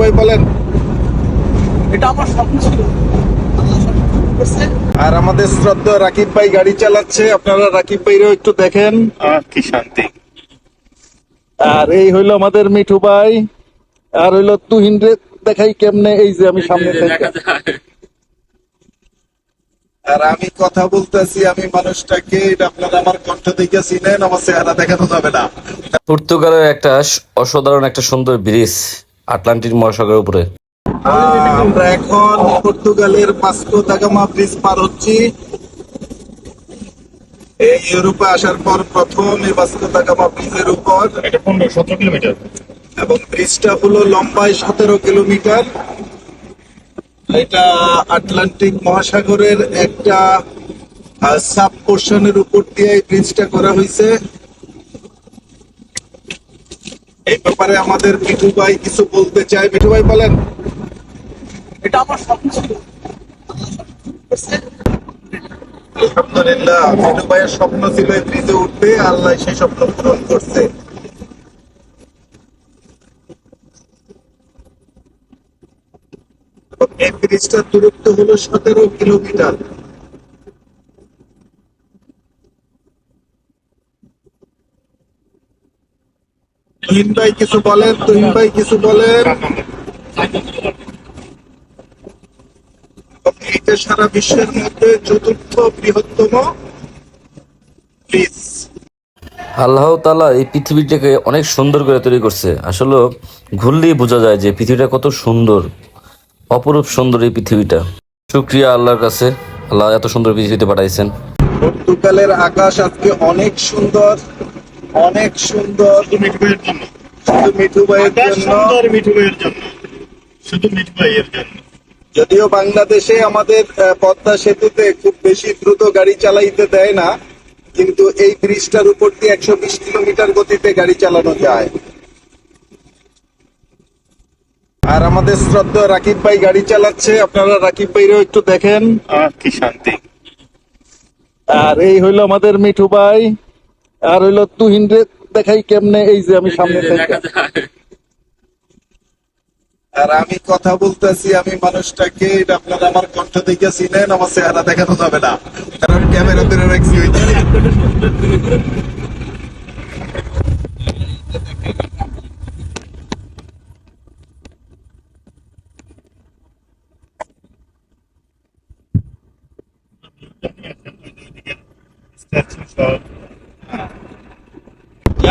ভাই বলেন। এটা আমার স্বপ্ন ছিল। আর আমাদের শ্রদ্ধা রাকিব ভাই গাড়ি চালাচ্ছে। আপনারা রাকিব ভাইরেও একটু দেখেন। কি শান্তি। আর এই হইল আমাদের মিঠু ভাই। আর হইল তুহিন রে দেখাই কেমনে এই যে আমি সামনে আর আমি কথা বলতেছি আমি মানুষটাকে এটা আপনারা আমার কণ্ঠ দেখে চিনেন আমার চেহারা দেখানো যাবে না। পর্তুগালের একটা অসাধারণ একটা সুন্দর ব্রিজ। আটলান্টিক মহাসাগরের উপরে। আমরা এখন পর্তুগালের পাসকো দাগামা ব্রিজ পার হচ্ছি। এই ইউরোপে আসার পর প্রথম এই দাগামা ব্রিজের উপর এটা পনেরো সতেরো কিলোমিটার। এবং ব্রিজটা হলো লম্বায় সতেরো কিলোমিটার। এটা আটলান্টিক মহাসাগরের একটা সাব পোর্শনের উপর দিয়ে এই ব্রিজটা করা হয়েছে। এই ব্যাপারে আমাদের মিঠু ভাই কিছু বলতে চাই মিঠু ভাই বলেন। এটা আমার স্বপ্ন ছিল। আলহামদুলিল্লাহ মিঠু ভাইয়ের স্বপ্ন ছিল এই ব্রিজে উঠবে আল্লাহ সেই স্বপ্ন পূরণ করছে। এই ব্রিজটার দূরত্ব হলো সতেরো কিলোমিটার। তুহিন ভাই কিছু বলেন তুহিন ভাই কিছু বলেন। সারা বিশ্বের মধ্যে চতুর্থ বৃহত্তম ব্রিজ। আল্লাহ তালা এই পৃথিবীটাকে অনেক সুন্দর করে তৈরি করছে। আসলে ঘুরলেই বোঝা যায় যে পৃথিবীটা কত সুন্দর অপরূপ সুন্দর এই পৃথিবীটা। শুক্রিয়া আল্লাহর কাছে। আল্লাহ এত সুন্দর পৃথিবীতে পাঠাইছেন। পর্তুগালের আকাশ আজকে অনেক সুন্দর। অনেক সুন্দর মিঠু ভাইয়ের জন্য। শুধু মিঠু ভাইয়ের জন্য। সুন্দর মিঠু ভাইয়ের জন্য। শুধু মিঠু ভাইয়ের জন্য। যদিও বাংলাদেশে আমাদের পদ্মা সেতুতে খুব বেশি দ্রুত গাড়ি চালাইতে দেয় না কিন্তু এই ব্রিজটার উপর দিয়ে একশো বিশ কিলোমিটার গতিতে গাড়ি চালানো যায়। আর আমাদের শ্রদ্ধা রাকিব ভাই গাড়ি চালাচ্ছে। আপনারা রাকিব ভাইরেও একটু দেখেন। কি শান্তি। আর এই হইল আমাদের মিঠু ভাই। আর হইল তুহিন রে দেখাই কেমনে এই যে আমি সামনে আর আমি কথা বলতেছি আমি মানুষটাকে এটা আপনারা আমার কণ্ঠ দেখে চিনেন আমার চেহারা দেখানো যাবে না। কারণ ক্যামেরা ধরে রাখছি ওই যে।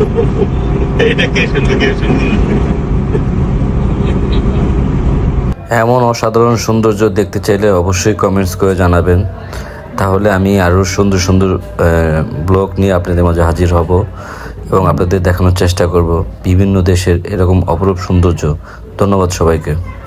এমন অসাধারণ সৌন্দর্য দেখতে চাইলে অবশ্যই কমেন্টস করে জানাবেন। তাহলে আমি আরও সুন্দর সুন্দর ব্লগ নিয়ে আপনাদের মাঝে হাজির হব এবং আপনাদের দেখানোর চেষ্টা করব বিভিন্ন দেশের এরকম অপরূপ সৌন্দর্য। ধন্যবাদ সবাইকে।